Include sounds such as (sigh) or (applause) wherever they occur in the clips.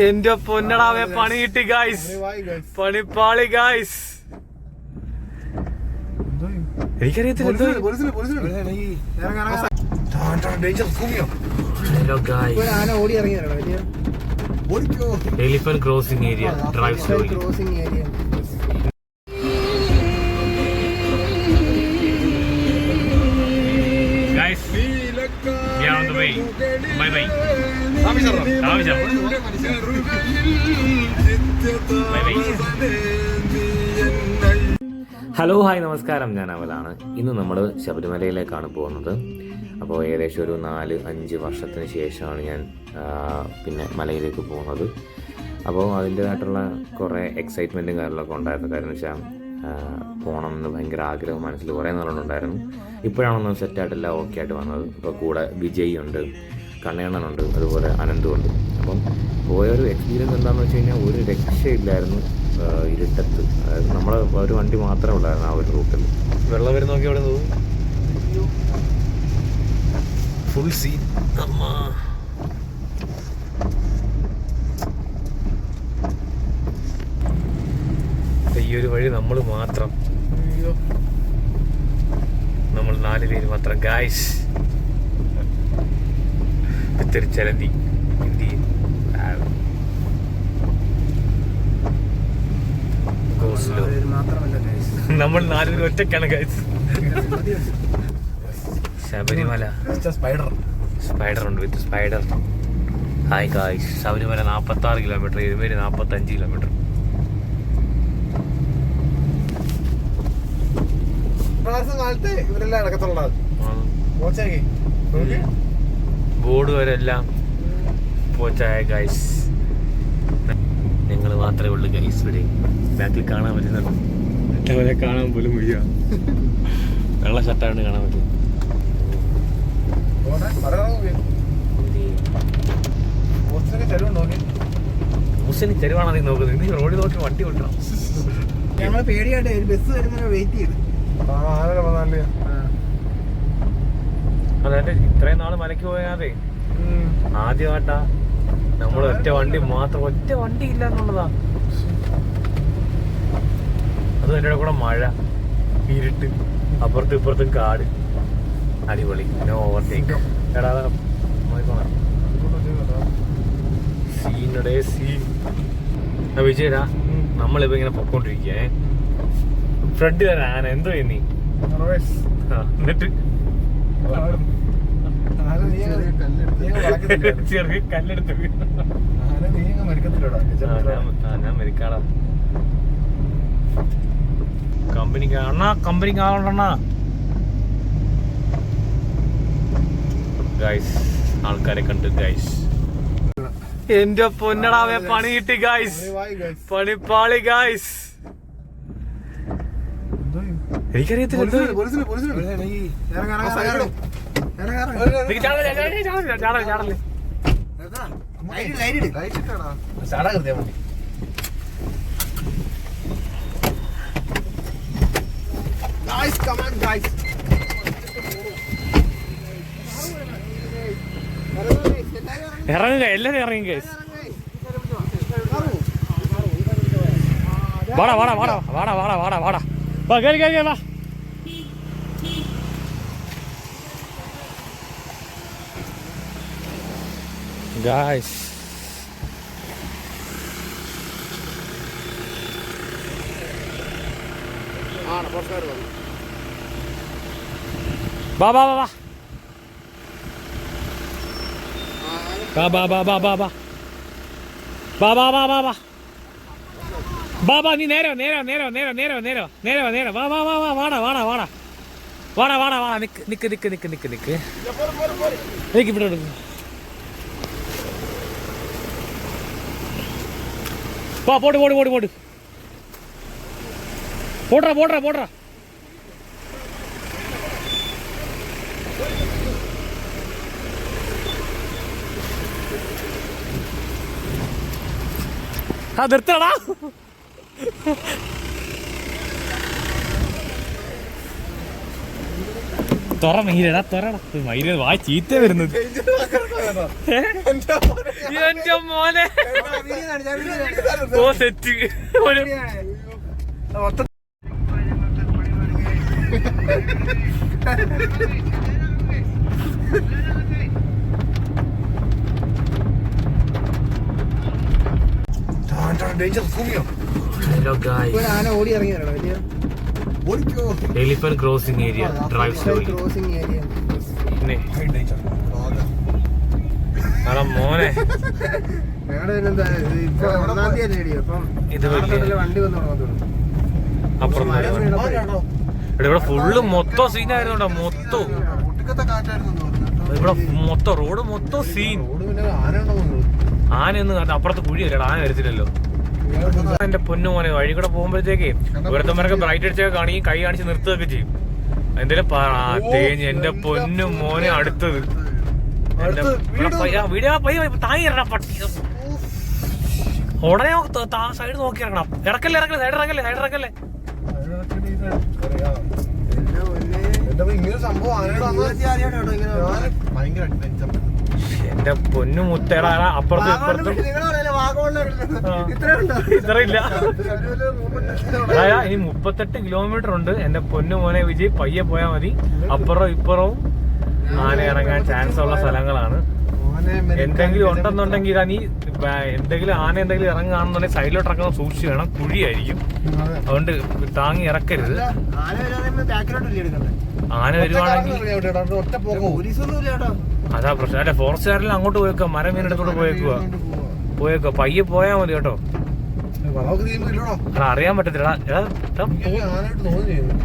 എന്റെ പൊന്നടാവേ പണി കിട്ടി ഗായ്സ് പണിപ്പാളി ഗായ്സ് എനിക്കറിയത്തില്ല elephant crossing area drive slowly crossing area guys we are on the way. Bye bye ആവശ്യം ബൈ ബൈ ഹലോ ഹായ് നമസ്കാരം. ഞാൻ അവലാണ്. ഇന്ന് നമ്മൾ ശബരിമലയിലേക്കാണ് പോകുന്നത്. അപ്പോൾ ഏകദേശം ഒരു നാല് അഞ്ച് വർഷത്തിന് ശേഷമാണ് ഞാൻ പിന്നെ മലയിലേക്ക് പോകുന്നത്. അപ്പോൾ അതിന്റേതായിട്ടുള്ള കുറേ എക്സൈറ്റ്മെന്റും കാര്യങ്ങളൊക്കെ ഉണ്ടായിരുന്നു. കാരണം വെച്ചാൽ പോകണം എന്ന് ഭയങ്കര ആഗ്രഹം മനസ്സിൽ കുറേ നാളുണ്ടായിരുന്നു ഇപ്പോഴാണൊന്നും സെറ്റായിട്ടെല്ലാം ഓക്കെ ആയിട്ട് വന്നത്. ഇപ്പോൾ കൂടെ വിജയ് ഉണ്ട്. കണ്ണയണ്ണനുണ്ട് അതുപോലെ അനന്തുണ്ട്. അപ്പം പോയ ഒരു എക്സ്പീരിയൻസ് എന്താണെന്ന് വെച്ച് കഴിഞ്ഞാൽ ഒരു രക്ഷയില്ലായിരുന്നു ഇരുട്ടത്ത്. അതായത് നമ്മളെ ഒരു വണ്ടി മാത്രമേ ഉള്ളായിരുന്നു ആ ഒരു റൂട്ടിൽ വെള്ളം വരുന്ന നോക്കി അവിടെ ഫുൾ സീൻ അമ്മ. ഈ ഒരു വഴി നമ്മൾ മാത്രം. നമ്മൾ നാല് പേര് മാത്രം. ഗായ്സ് മാത്രമല്ല guys. നമ്മൾ നാലുപേരും ഒറ്റക്കാണ് ഗൈസ് ശബരിമല. സ്പൈഡർ സ്പൈഡർ ഉണ്ട് with spider hi guys Sabarimala നാൽപ്പത്തി ആറ് കിലോമീറ്റർ ഇരുപേര് നാൽപ്പത്തി അഞ്ച് കിലോമീറ്റർ പ്രാവശ്യം കാലത്ത് ഇവരെല്ലാം ഇടക്കത്തുള്ള ബോർഡ് വരെ എല്ലാം പോച്ചായ ഗൈസ് നിങ്ങൾ മാത്രമേ ഉള്ളൂ ഗൈസ് ഇവിടെ ബാക്കിൽ കാണാൻ പറ്റുന്നുള്ളൂ മറ്റവരെ കാണാൻ പോലും വയ്യ. വെള്ള ഷർട്ടാണ് കാണാൻ പറ്റും. മൂസിന് ചെരുവാണ് നീ നോക്കുന്നത്. നീ റോഡിൽ നോക്കി വണ്ടി കൊണ്ടുവരണം. ഞങ്ങൾ പേടിയായിട്ട് ബസ് വരുന്നതിനെ വെയിറ്റ് ചെയ്ത്. അതായത് ഇത്രയും നാൾ മലയ്ക്ക് പോയാതെ ആദ്യമായിട്ടാ നമ്മൾ ഒറ്റ വണ്ടി മാത്രം ഒറ്റ വണ്ടി ഇല്ല എന്നുള്ളതാ അതും എന്റെ കൂടെ മഴ ഇരുട്ട് അപ്പുറത്തും ഇപ്പുറത്തും കാട്. അടിപൊളി. നോ ഓവർടേക്ക് എടാ അതാ, സീനടേ സീൻ വിജയടാ നമ്മളിപ്പോ ഇങ്ങനെ പൊക്കോണ്ടിരിക്കേ ഫ്രണ്ട് ആന എന്തോ നീ എന്നിട്ട്? ചെറിയ കല്ലെടുത്ത് കമ്പനിക്ക് അണ്ണാ കമ്പനിക്ക് ആവണ്ടണ്ണാ ഗൈസ് ആൾക്കാരെ കണ്ട് ഗൈസ് എന്റെ പൊന്നടാവേ പണി കിട്ടി ഗൈസ് പണിപ്പാളി ഗൈസ് എനിക്കറിയത്തില്ല. മതി. ഇറങ്ങുക എല്ലാരും ഇറങ്ങും ഗൈസ് വാടാ വാടാ വാടാ വാടാ വാടാ വാടാ വാടാ. വാ കയറി കയറി വാ ഗായ്സ് വാ വാ. വാ വാ വാ വാ വാ വാ വാ. വാ വാ വാ വാ വാ. വാ വാ നീ നേരെ നേരെ നേരെ നേരെ നേരെ നേരെ നേരെ നേരെ. വാ വാ വാ വാ വാടാ വാടാ വാടാ. വാടാ വാടാ വാടാ. നിക്ക് നിക്ക് നിക്ക് നിക്ക് നിക്ക് നിക്ക്. നിക്ക് ഇവിടെ എടുക്കും വാ പോട്ട് പോട്ട് പോട്ട് പോട്ട് പോട്രാ പോട്രാ പോട്രാ. ആ നിർത്തടാ. തുറ മയിലടാ തുറടാ. മയിൽ വാ ചീത്ത വരുന്നത്. എന്റെ മോനെ. ഓ സെറ്റ്. ഒരു ഹലോ ഗായ്സ് ആന ഓടി ഇറങ്ങിയാലോ വലിയ elephant crossing area drive slowly crossing area മോനെ. ഇത് അപ്പുറം ഇവിടെ ഫുള്ള് മൊത്തം സീനായിരുന്നോടാ മൊത്തം. ഇവിടെ മൊത്തം റോഡ് മൊത്തം സീൻ ആനയൊന്നും കണ്ട അപ്പുറത്ത് കുഴിയല്ലടാ ആന വരത്തില്ലല്ലോ. എന്റെ പൊന്നു മോനെ വഴി കൂടെ പോകുമ്പോഴത്തേക്ക് ഒരുത്തന്മാരൊക്കെ ബ്രൈറ്റ് അടിച്ചൊക്കെ കാണി കൈ കാണിച്ച് നിർത്തുകയൊക്കെ ചെയ്യും. എന്തേലും തേഞ്ഞ് എന്റെ പൊന്നു മോനെ അടുത്തത്. ഉടനെ സൈഡ് നോക്കി ഇറങ്ങണം. ഇറക്കല്ലേ ഇറക്കല്ലേ സൈഡ് ഇറക്കല്ലേ സൈഡ് ഇറക്കല്ലേ. എന്റെ പൊന്നു മുത്തേടാ അപ്പുറത്തും ഇപ്പുറത്തും. ഇത്രയില്ല അതായത് ഇനി മുപ്പത്തെട്ട് കിലോമീറ്റർ ഉണ്ട്. എന്റെ പൊന്നു മോനെ വിജയ് പയ്യെ പോയാൽ മതി. അപ്പുറവും ഇപ്പുറവും ആന ഇറങ്ങാൻ ചാൻസ് ഉള്ള സ്ഥലങ്ങളാണ്. എന്തെങ്കിലും ഉണ്ടെന്നുണ്ടെങ്കിൽ നീ എന്തെങ്കിലും ആന എന്തെങ്കിലും ഇറങ്ങുകയാണെന്നുണ്ടെങ്കിൽ സൈഡിലോട്ട് ഇറങ്ങുന്ന സൂക്ഷിച്ച് വേണം. കുഴിയായിരിക്കും. അതുകൊണ്ട് താങ്ങി ഇറക്കരുത്. ആന വരുവാണെങ്കിൽ അതാ പ്രശ്നം. അല്ലെ ഫോറസ്റ്റുകാരെല്ലാം അങ്ങോട്ട് പോയേക്കുക മരം വീണെടുത്തോട്ട് പോയേക്കുക പോയേക്കുക പയ്യെ പോയാ മതി കേട്ടോ. എടാ അറിയാൻ പറ്റത്തില്ല.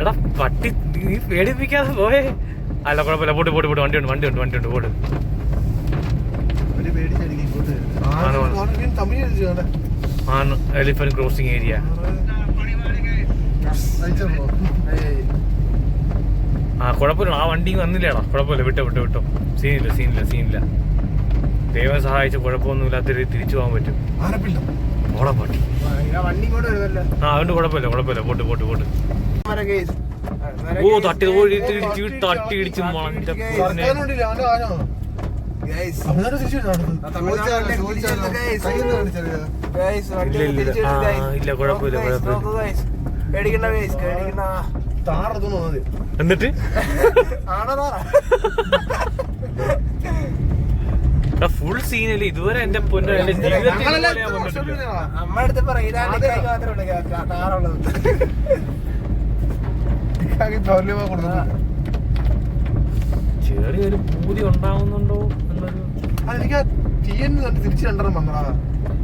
എടാ, പട്ടി നീ പേടിപ്പിക്കാതെ പോയേ. അല്ല കുഴപ്പമില്ല. പോട്ട് പോട്ട് പോട്ട്. വണ്ടി ഉണ്ട് വണ്ടി ഉണ്ട് പോട്ട് ആണ് എലിഫന്റ് ക്രോസിംഗ് ഏരിയ ആ കുഴപ്പമില്ല. ആ വണ്ടി വന്നില്ലേടാ. കുഴപ്പമില്ല. വിട്ടോ വിട്ടോ വിട്ടോ. സീനില്ല സീനില്ല സീനില്ല. ദൈവം സഹായിച്ച് കുഴപ്പമൊന്നുമില്ലാത്ത രീതിയിൽ തിരിച്ചു പോകാൻ പറ്റും. ഓടാ പോട്ടെ. ആ അതുകൊണ്ട് കുഴപ്പമില്ല കുഴപ്പമില്ല. പോട്ട് പോട്ട് പോട്ട്. ഓ തട്ടി ഇടിച്ച് തട്ടി ഇടിച്ച് ഇല്ല, കുഴപ്പമില്ല, കുഴപ്പമില്ല. എന്നിട്ട്? (laughs) (laughs) ഫുൾ സീനിൽ ഇതുവരെ എന്റെ പൊന്നോ എന്റെ ജീവിതത്തിൽ അടുത്ത് പറയുന്നത് ചെറിയൊരു പൂതി ഉണ്ടാവുന്നുണ്ടോ എന്നൊരു എനിക്ക് തീയന്ന് കണ്ട് തിരിച്ചു രണ്ടെണ്ണം വന്നടാ.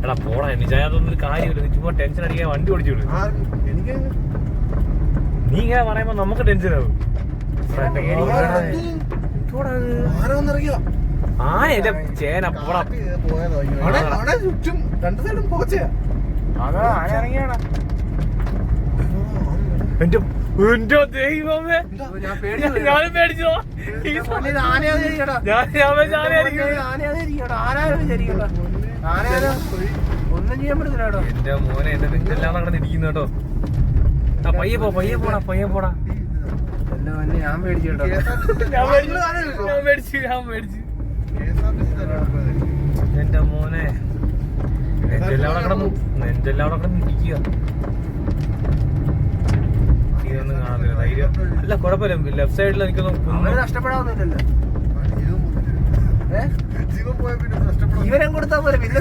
എടാ പോടാ നിജായ അതൊന്നും ഒരു കാര്യമില്ല. നീ ചുമ്മാ ടെൻഷൻ അടിക്കാൻ വണ്ടി ഓടിച്ചു എനിക്ക് നീ ഇങ്ങനെ പറയുമ്പോ നമുക്ക് ടെൻഷൻ ആവും. ആന ആ എന്റെ ചേന പോടാ അവിടെ അവിടെ ചുറ്റും രണ്ട് സൈഡും പോച്ചയാ എന്റെ എന്റെ ദൈവമേ. ഞാൻ ഞാനും പേടിച്ചോ. ഒന്നും ചെയ്യാൻ പറ്റത്തില്ല എന്റെ മോനെ എന്റെ നെഞ്ചെല്ലാം നടന്ന് ഇരിക്കുന്നു കേട്ടോ? പയ്യെ പോ പയ്യെ പോടാ പയ്യെ പോടാ. ഞാൻ പേടിച്ചു കേട്ടോ. ഞാൻ പേടിച്ചു ഞാൻ പേടിച്ചു ഞാൻ പേടിച്ചു. എന്റെ മോനെ. നെഞ്ചെല്ലാം അവിടെ കിടന്നു നെഞ്ചെല്ലാം അവിടെ കിടന്ന് ഇരിക്കുക ഇതൊന്നും കാണത്തില്ല ധൈര്യം. അല്ല കുഴപ്പമില്ല. ലെഫ്റ്റ് സൈഡിൽ എനിക്കൊന്നും അവന് കുന്നു നഷ്ടപ്പെടാവുന്നില്ലല്ലോ ജീവനം കൊടുത്താ പോലെ പിന്നെ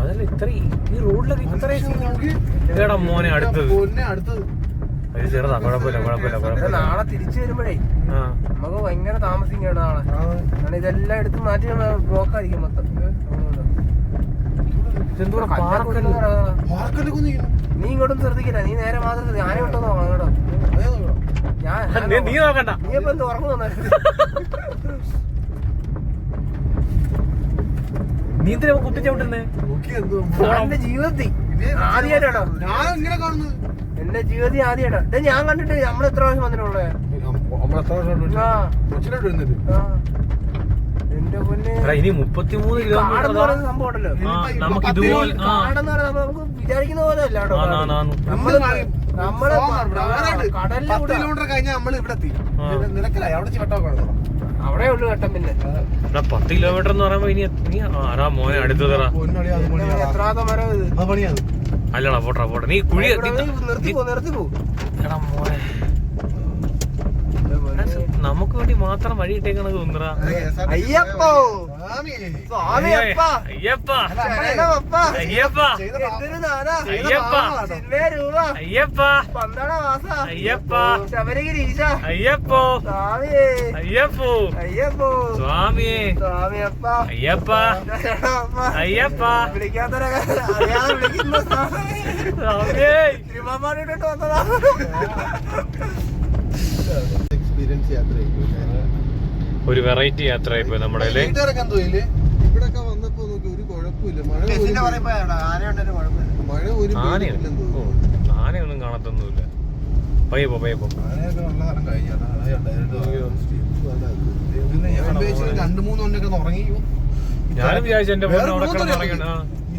അതല്ല ഈ റോഡിലൊക്കെ ഇത്രയും മോനെ അടുത്തത്. ചെറുതാ. കുഴപ്പമില്ല കുഴപ്പമില്ല കുഴപ്പമില്ല. നാളെ തിരിച്ചു വരുമ്പോഴേ നമുക്ക് ഭയങ്കര താമസിക്കും കേട്ടോ നാളെ കാരണം ഇതെല്ലാം എടുത്ത് മാറ്റി ബ്ലോക്ക് ആയിരിക്കും മൊത്തം. നീ ഇങ്ങോട്ടും ശ്രദ്ധിക്കില്ല. നീ നേരെ മാത്രം ഞാനേ വിട്ടോ നോക്കണം കേട്ടോ. ഞാൻ നീ- നോക്കണ്ട. നീ ഇപ്പൊ എന്ത് ഉറങ്ങു നീ എന്തിനാ കുത്തിച്ചവിട്ടുന്നേ എന്റെ ജീവിതത്തിൽ. ആദ്യമായിട്ടാണോ? ഞാൻ ഇങ്ങനെ കാണുന്നത്? എന്റെ ജീവിതത്തിൽ ആദ്യമായിട്ടാണ്. ഞാൻ കണ്ടിട്ട് നമ്മൾ എത്ര പ്രാവശ്യം വന്നിട്ടുള്ളേ? ആ കൊച്ചിലോട്ട് വരുന്നത്. എന്റെ പൊന്നെ. ഇനി മുപ്പത്തിമൂന്ന് കിലോമീറ്റർ സംഭവം ഉണ്ടല്ലോ നമുക്ക് ഇതുപോലെ ആ. കാടെന്ന് പറയുന്നത് നമുക്ക് വിചാരിക്കുന്ന പോലെ അല്ല കേട്ടോ ആന്ന് ആന്ന് ആന്ന്. നമ്മൾ നമ്മൾ പത്ത് കിലോമീറ്റർ കഴിഞ്ഞാൽ നമ്മൾ ഇവിടെ എത്തി. നിലക്കലായി അവിടെ അവിടെ ഉള്ളു ഘട്ടം പിന്നെ. എടാ പത്ത് കിലോമീറ്റർ എന്ന് പറയുമ്പോ ഇനി ആരാ മോനെ എത്രാമത്തെ മരം ഇത്? അല്ലടാ പോട്ടെ പോട്ടെ നീ കുഴി നിർത്തി പോ നിർത്തി പോ. എടാ മോനെ. നമുക്ക് വേണ്ടി മാത്രം വഴി ഇട്ടേക്കണത് ഒന്നറ അയ്യപ്പോ. സ്വാമി. സ്വാമി അപ്പ. അയ്യപ്പ. അയ്യപ്പ. അയ്യപ്പ. സ്വാമിയേ അയ്യപ്പോ. അയ്യപ്പോ. സ്വാമിയെ സ്വാമിയപ്പ അയ്യപ്പ. വിളിക്കുന്ന സ്വാമിയേ വന്നതാ. എക്സ്പീരിയൻസ് യാത്രയായിരിക്കും ഒരു വെറൈറ്റി യാത്ര ഇപ്പൊ നമ്മുടെ ഇവിടൊക്കെ വന്നപ്പോ നോക്കി ഒരു കുഴപ്പമില്ല. മഴ ഒരു- മഴ. ആനയൊന്നും കാണത്തൊന്നുമില്ല. പയ്യെ പോ പയ്യെ ആനയൊക്കെ കാലം രണ്ട് മൂന്ന് ഉറങ്ങി. ഞാനും വിചാരിച്ചു എന്റെ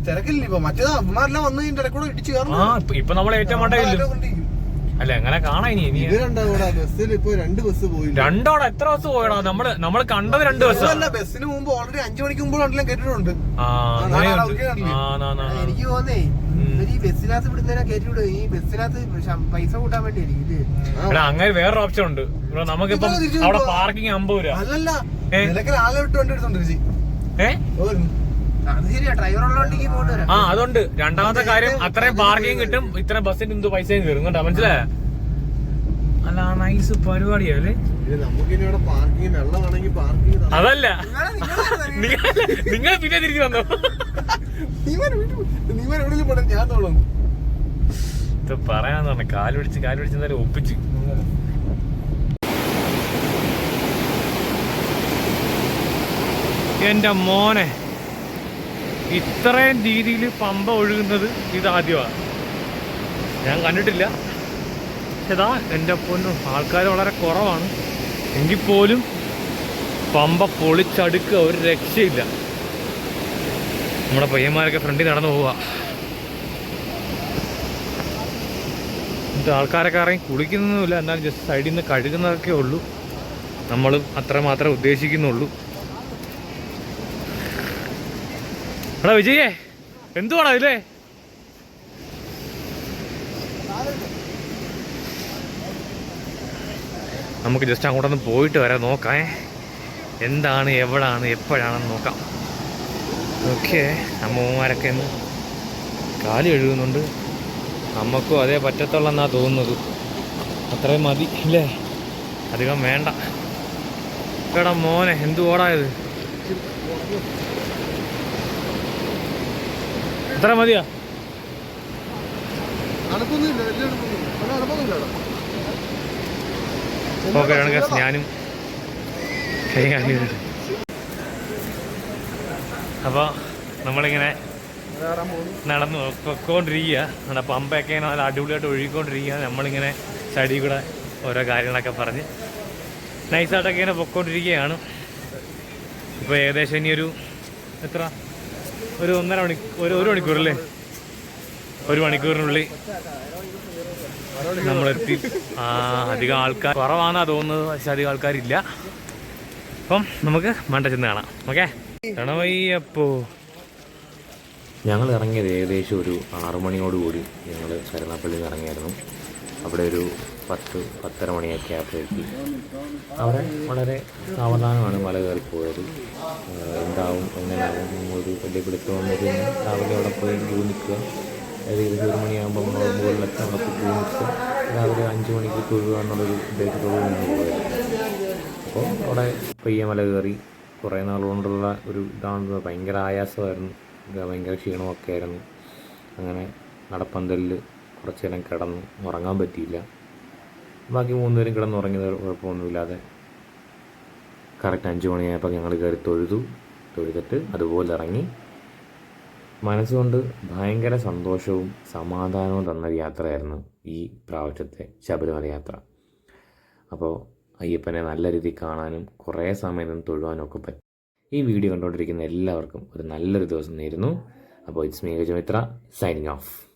തിരക്കില്ല ഇപ്പൊ? മറ്റേതാ അമ്മമാരെല്ലാം വന്ന് ഇതിന്റെ ഇടയ്ക്കൂടെ ഇടിച്ചു ആ ഇപ്പൊ- നമ്മളെ ഏറ്റവും മണ്ടയില്ല? അല്ല എങ്ങനെ കാണാ ഇനി ഇനി. ഇവരുണ്ടാവൂടാ ബസ്സിൽ ഇപ്പൊ രണ്ട് ബസ് രണ്ടോടെ എത്ര ബസ് പോയടാ? നമ്മൾ നമ്മൾ കണ്ടത് രണ്ട് ബസ്. അല്ല ബസ്സിന് മുമ്പ് ഓൾറെഡി അഞ്ചു മണിക്ക് മുമ്പ് കണ്ടില്ല കേട്ടിട്ടുണ്ട്. ആ അങ്ങനെയുണ്ട്? ആ നാ. എനിക്ക് തോന്നേ. ഇവർ ഈ ബസ്സിനകത്ത് വിടുന്നതിനാ കയറ്റി വിടും ഈ ബസ്സിനകത്ത് ശം- പൈസ കൂട്ടാൻ വേണ്ടി ഇത്. എടാ അങ്ങനെ വേറൊരു ഓപ്ഷൻ ഉണ്ട്. ഇവിടെ നമുക്കിപ്പം ഇപ്പൊ തിരിച്ച് അവിടെ. പാർക്കിംഗ് അമ്പത് രൂപ. അല്ലല്ല ഏ? നിലക്കൽ ആളെ വിട്ട് വണ്ടി എടുത്തോണ്ടിരിച്ചു ഏ? ആ അതുണ്ട്. രണ്ടാമത്തെ കാര്യം അത്രയും പാർക്കിംഗ് കിട്ടും ഇത്ര ബസ്സിന് എന്ത് പൈസയും കയറും കേട്ടോ മനസ്സിലായ? അല്ല നൈസ് പരിപാടിയല്ലേ അതല്ല. നിങ്ങൾ നിങ്ങൾ പിന്നെ തിരിച്ചു വന്നോ? ഇത് പറയാന്ന് പറഞ്ഞു കാൽ പിടിച്ച് കാൽ പിടിച്ച് എന്തായാലും ഒപ്പിച്ച്. എന്റെ മോനെ. ഇത്രയും രീതിയിൽ പമ്പ ഒഴുകുന്നത് ഇതാദ്യമാണ് ഞാൻ കണ്ടിട്ടില്ല. ഇതാ എന്റെ പൊന്നും ആൾക്കാർ വളരെ കുറവാണ്. എങ്കിൽ പോലും പമ്പ പൊളിച്ചടുക്കുക ഒരു രക്ഷയില്ല. നമ്മുടെ പയ്യന്മാരൊക്കെ ഫ്രണ്ടിൽ നടന്നു പോവുക എന്നിട്ട് ആൾക്കാരൊക്കെ ഇറങ്ങി കുളിക്കുന്നൊന്നുമില്ല. എന്നാലും ജസ്റ്റ് സൈഡിൽ നിന്ന് കഴുകുന്നതൊക്കെ ഉള്ളൂ. നമ്മളും അത്ര മാത്രമേ ഉദ്ദേശിക്കുന്നുള്ളൂ. എടാ വിജയേ എന്തുവാണോ ഇതിലേ? നമുക്ക് ജസ്റ്റ് അങ്ങോട്ടൊന്ന് പോയിട്ട് വരാം നോക്കാം എന്താണ് എവിടാണ് എപ്പോഴാണെന്ന് നോക്കാം. ഓക്കെ അമ്മമാരൊക്കെ ഒന്ന് കാലി എഴുതുന്നുണ്ട് നമുക്കും അതേ പറ്റത്തുള്ളെന്നാ തോന്നുന്നത്. അത്രയും മതി ഇല്ലേ? അധികം വേണ്ട. എടാ മോനെ എന്തു ഓടായത് എത്ര മതിയാ? ഓക്കെ ഞാനും കൈ അപ്പോൾ നമ്മളിങ്ങനെ നടന്നു പൊക്കോണ്ടിരിക്കുക നമ്മുടെ പമ്പയൊക്കെ ഇങ്ങനെ നല്ല അടിപൊളിയായിട്ട് ഒഴുകിക്കൊണ്ടിരിക്കുക നമ്മളിങ്ങനെ സൈഡിൽ കൂടെ ഓരോ കാര്യങ്ങളൊക്കെ പറഞ്ഞ് നൈസായിട്ടൊക്കെ ഇങ്ങനെ പൊക്കോണ്ടിരിക്കുകയാണ്. ഇപ്പൊ ഏകദേശം ഇനിയൊരു എത്ര? ഒരു ഒന്നര മണി ഒരു ഒരു മണിക്കൂറല്ലേ? ഒരു മണിക്കൂറിനുള്ളിൽ നമ്മളെത്തി. ആ അധികം ആൾക്കാർ കുറവാണെന്നാ തോന്നുന്നത് പക്ഷെ അധികം ആൾക്കാരില്ല. അപ്പം നമുക്ക് മണ്ട ചെന്ന് കാണാം. ഓക്കെ? കണവയ്യപ്പോ ഞങ്ങൾ ഇറങ്ങിയത് ഏകദേശം ഒരു ആറു മണിയോടുകൂടി ഞങ്ങൾ കരുനാപ്പള്ളിയിൽ നിന്ന് ഇറങ്ങിയായിരുന്നു. അവിടെ ഒരു പത്ത് പത്തര മണിയൊക്കെ ആയപ്പോഴേക്കും അവിടെ വളരെ സാവധാനമാണ് മല കയറി പോയത്. എന്താവും എങ്ങനെയാവും ഒരു വലിയ പിടുത്തമൊന്നും രാവിലെ അവിടെ പോയി ക്യൂ നിൽക്കുക. ഏകദേശം ഒരു മണിയാകുമ്പോൾ നമ്മൾ മുകളിലൊക്കെ അവിടെ ക്യൂ നിൽക്കുക. രാവിലെ അഞ്ച് മണിക്ക് തൊഴുക എന്നുള്ളൊരു ഉദ്ദേശത്തോട് നിന്ന് പോയത്. അപ്പോൾ അവിടെ പയ്യെ മല കയറി കുറേ നാളുകൊണ്ടുള്ള ഒരു ഇതാണ്. ഭയങ്കര ആയാസമായിരുന്നു. ഭയങ്കര ക്ഷീണമൊക്കെ ആയിരുന്നു. അങ്ങനെ നടപ്പന്തലിൽ കുറച്ച് നേരം കിടന്നു. ഉറങ്ങാൻ പറ്റിയില്ല. ബാക്കി മൂന്നുപേരും കിടന്നുറങ്ങിയത് കുഴപ്പമൊന്നുമില്ലാതെ കറക്റ്റ് അഞ്ച് മണിയായപ്പോൾ ഞങ്ങൾ കയറി തൊഴുതു. തൊഴുതിട്ട് അതുപോലെ ഇറങ്ങി. മനസ്സുകൊണ്ട് ഭയങ്കര സന്തോഷവും സമാധാനവും തന്ന ഒരു യാത്രയായിരുന്നു ഈ പ്രാവശ്യത്തെ ശബരിമല യാത്ര. അപ്പോൾ അയ്യപ്പനെ നല്ല രീതിയിൽ കാണാനും കുറേ സമയം തൊഴുവാനും ഒക്കെ പറ്റും. ഈ വീഡിയോ കണ്ടുകൊണ്ടിരിക്കുന്ന എല്ലാവർക്കും ഒരു നല്ലൊരു ദിവസം നേരുന്നു. അപ്പോൾ it's me Gajamitra signing off